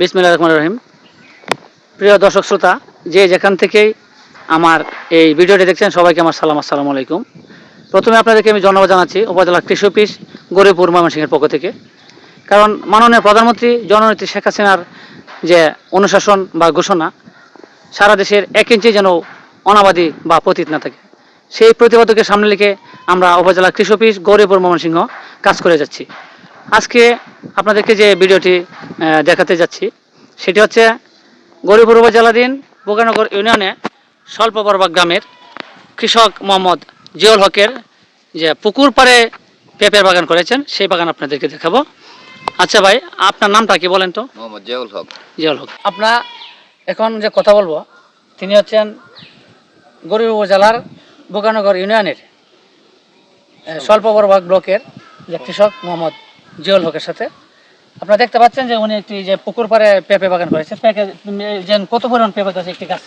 বিসমিল্লাহ রহমান রহিম। প্রিয় দর্শক শ্রোতা, যে যেখান থেকেই আমার এই ভিডিওটি দেখছেন, সবাইকে আমার সালাম, আসসালামু আলাইকুম। প্রথমে আপনাদেরকে আমি ধন্যবাদ জানাচ্ছি উপজেলা কৃষি অফিস গরিপুর ময়মনসিংহের পক্ষ থেকে। কারণ মাননীয় প্রধানমন্ত্রী জননেত্রী শেখ হাসিনার যে অনুশাসন বা ঘোষণা, সারা দেশের এক ইঞ্চি যেন অনাবাদী বা পতিত না থাকে। সেই প্রতিবাদকে সামনে রেখে আমরা উপজেলা কৃষি অফিস গৌরীপুর ময়মনসিংহ কাজ করে যাচ্ছি। আজকে আপনাদেরকে যে ভিডিওটি দেখাতে যাচ্ছি সেটি হচ্ছে গৌরীপুর উপজেলাধীন বোগানগর ইউনিয়নে স্বল্প বরবাগ গ্রামের কৃষক মোহাম্মদ জিয়ল হকের যে পুকুর পাড়ে পেঁপের বাগান করেছেন সেই বাগান আপনাদেরকে দেখাবো। আচ্ছা ভাই আপনার নামটা কি বলেন তো? মোহাম্মদ জিয়াউল হক। জিয়ল হক। আপনার এখন যে কথা বলব তিনি হচ্ছেন গরিব উপজেলার বোকানগর ইউনিয়নের আহ, স্বল্প বড়বাগ ব্লকের যে কৃষক মোহাম্মদ জিয়ল হকের সাথে। আপনারা দেখতে পাচ্ছেন যে উনি একটি যে পুকুর পাড়ে পেঁপে বাগান করেছে পেঁপে যে কত পরিমাণ পেঁপে গাছ একটি গাছ।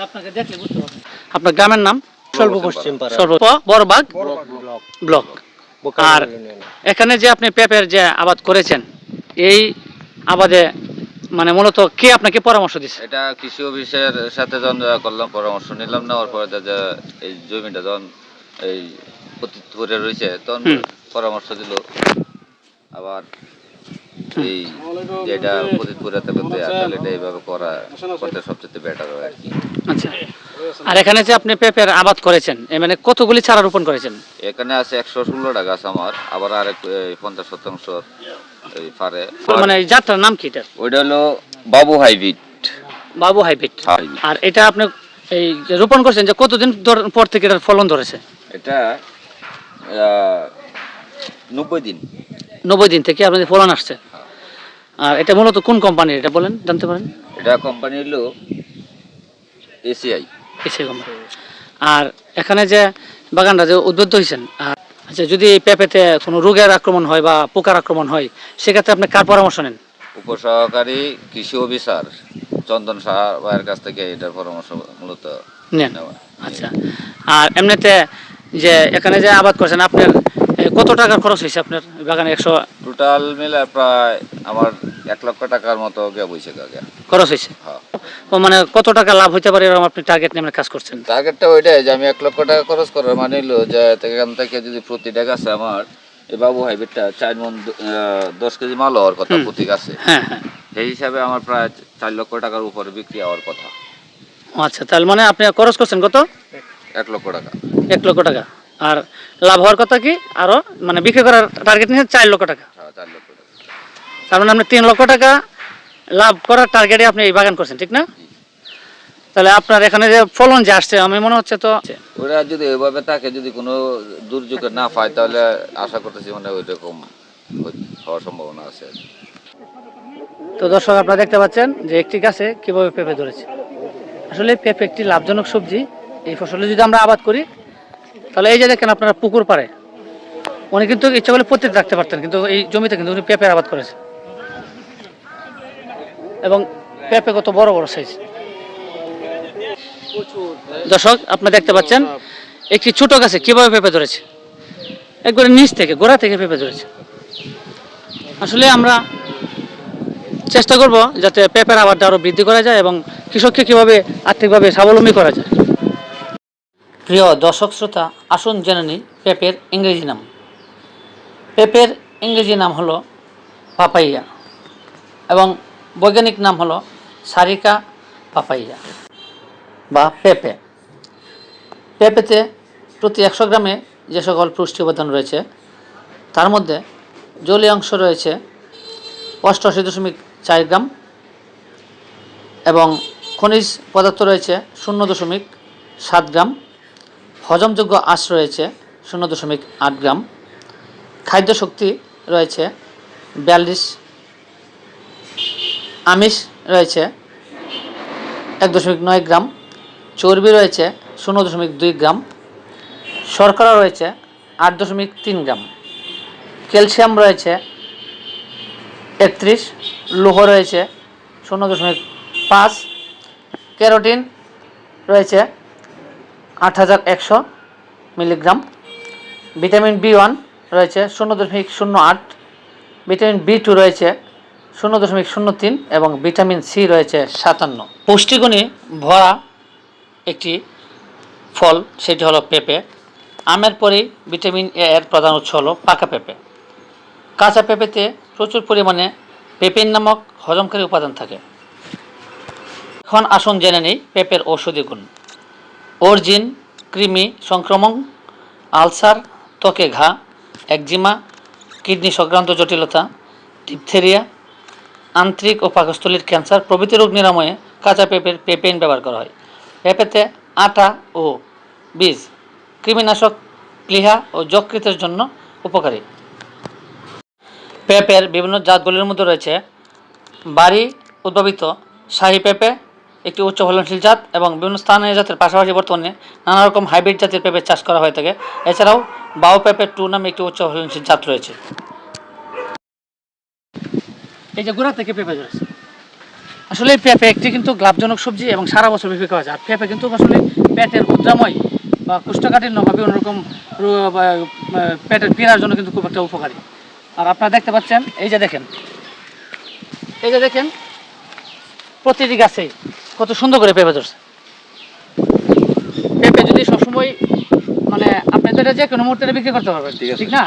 আপনাকে দেখলে বুঝতে পারবেন। আপনার গ্রামের নাম? সর্ব পশ্চিম। সর্ব বড়বাগ ব্লক। আর এখানে যে আপনি পেঁপের যে আবাদ করেছেন এই আবাদে মানে মূলত কে আপনাকে পরামর্শ দিচ্ছে এটা কৃষি অফিসের সাথে যখন করলাম পরামর্শ নিলাম নেওয়ার পরে যে- এই জমিটা যখন এই পতিত করে রয়েছে তখন। পরামর্শ দিল। আবার এই যেটা করে থাকতে এটা এইভাবে করা করতে সবচেয়ে বেটার হয় আর কি। আচ্ছা। আর এখানে যে আপনি পেঁপের আবাদ করেছেন এ মানে কতগুলি চারা রোপণ করেছেন? এখানে আছে একশো ষোলোটা গাছ আমার আবার আরেক এই পঞ্চাশ শতাংশ এই পারে মানে এই জাতটার নাম কি এটা? ওইটা হলো বাবু হাইব্রিড। বাবু হাইব্রিড। আর এটা আপনি এই যে রোপণ করছেন যে কতদিন ধর- পর থেকে এটার ফলন ধরেছে? এটা নব্বই দিন। নব্বই দিন থেকে আপনাদের ফলন আসছে। আর এটা মূলত কোন কোম্পানির এটা বলেন জানতে পারেন? এটা কোম্পানি হলো এসিআই। এসে কোম্পানি। আর এখানে যে বাগানটা যে উদ্বুদ্ধ হয়েছেন আর আচ্ছা যদি এই পেঁপেতে কোনো রোগের আক্রমণ হয় বা পোকার আক্রমণ হয় সেক্ষেত্রে আপনি কার পরামর্শ নেন? উপসহকারী কৃষি অফিসার চন্দন সাহা ভাইয়ের কাছ থেকে এটার পরামর্শ মূলত নেন। আচ্ছা। আর এমনিতে যে এখানে যে আবাদ করছেন আপনার কত টাকা খরচ হয়েছে আপনার বাগানে? একশো টোটাল মিলে প্রায় আমার এক লক্ষ টাকার মতো গে বইছে খরচ হয়েছে? হ্যাঁ। ও মানে কত টাকা লাভ হইতে পারে এরকম আপনি টার্গেট নিয়ে কাজ করছেন? টার্গেটটা ওইটাই যে আমি এক লক্ষ টাকা খরচ করার মানে হলো যে এখান থেকে যদি প্রতিটা গাছে আমার এই বাবু হাইব্রিডটা চার মন দশ কেজি মাল হওয়ার কথা প্রতি গাছে। হ্যাঁ হ্যাঁ। সেই হিসাবে আমার প্রায় চার লক্ষ টাকার উপরে বিক্রি হওয়ার কথা। আচ্ছা তাহলে মানে আপনি খরচ করছেন কত? এক লক্ষ টাকা। এক লক্ষ টাকা। আর লাভ হওয়ার কথা কি? আরও মানে বিক্রি করার টার্গেট নিয়ে চার লক্ষ টাকা। হ্যাঁ চার লক্ষ টাকা। তার মানে আপনি তিন লক্ষ টাকা লাভ করার টার্গেটে আপনি এই বাগান করছেন ঠিক না? তাহলে আপনার এখানে যে ফলন যে আসছে আমি মনে হচ্ছে তো ওরা যদি ওইভাবে থাকে যদি কোনো দুর্যোগে না পায় তাহলে আশা করতেছি মানে ওই রকম হওয়ার সম্ভাবনা আছে। তো দর্শক আপনারা দেখতে পাচ্ছেন যে একটি গাছে কীভাবে পেঁপে ধরেছে। আসলে পেঁপে একটি লাভজনক সবজি। এই ফসলে যদি আমরা আবাদ করি তাহলে এই যে দেখেন আপনারা পুকুর পাড়ে, উনি কিন্তু ইচ্ছা করলে প্রত্যেক রাখতে পারতেন, কিন্তু এই জমিতে কিন্তু উনি পেঁপের আবাদ করেছে এবং পেঁপে কত বড় বড় সাইজ দর্শক, আপনারা দেখতে পাচ্ছেন, একটি ছোট গাছে কীভাবে পেঁপে ধরেছে। একবারে নিচ থেকে, গোড়া থেকে পেঁপে ধরেছে। আসলে আমরা চেষ্টা করব যাতে পেঁপের আবাদটা আরও বৃদ্ধি করা যায় এবং কৃষককে কীভাবে আর্থিকভাবে স্বাবলম্বী করা যায়। প্রিয় দর্শক শ্রোতা, আসুন জেনে নিই পেঁপের ইংরেজি নাম। পেঁপের ইংরেজি নাম হলো পাপাইয়া এবং বৈজ্ঞানিক নাম হলো সারিকা পাপাইয়া বা পেঁপে। পেঁপেতে প্রতি একশো গ্রামে যে সকল পুষ্টি উপাদান রয়েছে, তার মধ্যে জলীয় অংশ রয়েছে অষ্টআশি দশমিক চার গ্রাম এবং খনিজ পদার্থ রয়েছে শূন্য দশমিক সাত গ্রাম। হজমযোগ্য আঁশ রয়েছে শূন্য দশমিক আট গ্রাম। খাদ্য শক্তি রয়েছে বিয়াল্লিশ। আমিষ রয়েছে এক দশমিক নয় গ্রাম। চর্বি রয়েছে শূন্য দশমিক দুই গ্রাম। শর্করা রয়েছে আট দশমিক তিন গ্রাম। ক্যালসিয়াম রয়েছে একত্রিশ। লোহ রয়েছে শূন্য দশমিক পাঁচ। ক্যারোটিন রয়েছে আট হাজার একশো মিলিগ্রাম। ভিটামিন বি ওয়ান রয়েছে শূন্য দশমিক শূন্য আট। ভিটামিন বি টু রয়েছে শূন্য দশমিক শূন্য তিন এবং ভিটামিন সি রয়েছে সাতান্ন। পুষ্টিগুণে ভরা একটি ফল, সেটি হলো পেঁপে। আমের পরেই ভিটামিন এ এর প্রধান উৎস হলো পাকা পেঁপে। কাঁচা পেঁপেতে প্রচুর পরিমাণে পেপেন নামক হজমকারী উপাদান থাকে। এখন আসুন জেনে নেই পেঁপের ঔষধি গুণ। অর্জিন, কৃমি, সংক্রমণ, আলসার, ত্বকে ঘা, একজিমা, কিডনি সংক্রান্ত জটিলতা, ডিপথেরিয়া, আন্ত্রিক ও পাকস্থলীর ক্যান্সার প্রভৃতি রোগ নিরাময়ে কাঁচা পেঁপের পেপেন ব্যবহার করা হয়। পেঁপেতে আটা ও বীজ, কৃমিনাশক প্লিহা ও যকৃতের জন্য উপকারী। পেঁপের বিভিন্ন জাতগুলির মধ্যে রয়েছে বাড়ি উদ্ভাবিত শাহী পেঁপে একটি উচ্চ ফলনশীল জাত এবং বিভিন্ন স্থানীয় জাতের পাশাপাশি বর্তমানে নানা রকম হাইব্রিড জাতের পেঁপে চাষ করা হয়ে থাকে। এছাড়াও বাউ পেঁপে টু নামে একটি উচ্চ ফলনশীল জাত রয়েছে। এই যে গোড়া থেকে পেঁপে ধরেছে আসলে পেঁপে একটি কিন্তু লাভজনক সবজি এবং সারা বছর বিক্রি করা যায়। পেঁপে কিন্তু আসলে পেটের উদ্রাময় বা কোষ্ঠকাঠিন্য বা বিভিন্ন রকম পেটের পীড়ার জন্য কিন্তু খুব একটা উপকারী। আর আপনারা দেখতে পাচ্ছেন, এই যে দেখেন। এই যে দেখেন, প্রতিটি গাছে কত সুন্দর করে পেঁপে ধরছে। পেঁপে যদি সবসময় মানে আপনি তো এটা যে কোনো মুহূর্তে বিক্রি করতে পারবেন ঠিক আছে। ঠিক না?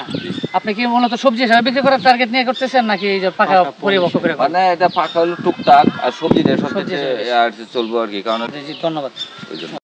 আপনি কি মূলত সবজি হিসাবে বিক্রি করার টার্গেট নিয়ে করতেছেন নাকি এই যে পাকা পরিপক্ক করে মানে এটা পাকা হলো টুকটাক আর সবজি সবজি আর চলবো আর কি কারণ ধন্যবাদ।